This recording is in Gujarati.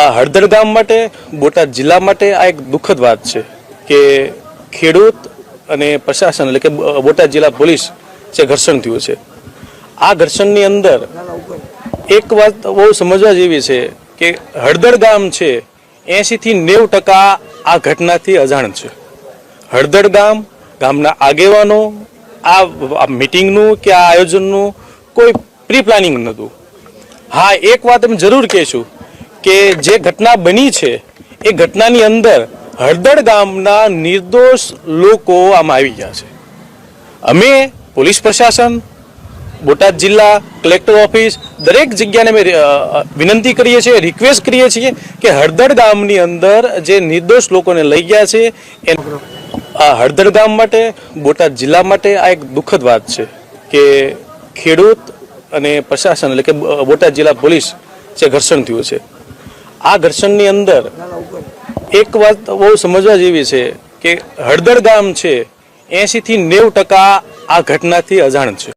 આ હળદર ગામ માટે, બોટાદ જિલ્લા માટે આ એક દુઃખદ વાત છે કે ખેડૂત અને પ્રશાસન એટલે કે બોટાદ જિલ્લા પોલીસ જે ઘર્ષણ થયું છે. આ ઘર્ષણની અંદર એક વાત બહુ સમજવા જેવી છે કે હળદર ગામ છે, એંશીથી નેવું ટકા આ ઘટનાથી અજાણ છે. હળદર ગામ, ગામના આગેવાનો, આ મિટિંગનું કે આ આયોજનનું કોઈ પ્રી પ્લાનિંગ નહોતું. હા, એક વાત અમે જરૂર કહેશું કે જે ઘટના બની છે, એ ઘટનાની અંદર હળદળ ગામના નિર્દોષ લોકો આમાં આવી ગયા છે. અમે પોલીસ પ્રશાસન, બોટાદ જિલ્લા કલેક્ટર ઓફિસ, દરેક જગ્યાને અમે વિનંતી કરીએ છીએ રિક્વેસ્ટ કરીએ છીએ કે હળદળ ગામની અંદર જે નિર્દોષ લોકોને લઈ ગયા છે એ આ હળદળ ગામ માટે, બોટાદ જિલ્લા માટે આ એક દુઃખદ વાત છે કે ખેડૂત અને પ્રશાસન એટલે કે બોટાદ જિલ્લા પોલીસ જે ઘર્ષણ થયું છે. આ ઘર્ષણની અંદર એક વાત બહુ સમજવા જેવી છે કે હળદર ગામ છે એંશી થી નેવું ટકા આ ઘટનાથી અજાણ છે.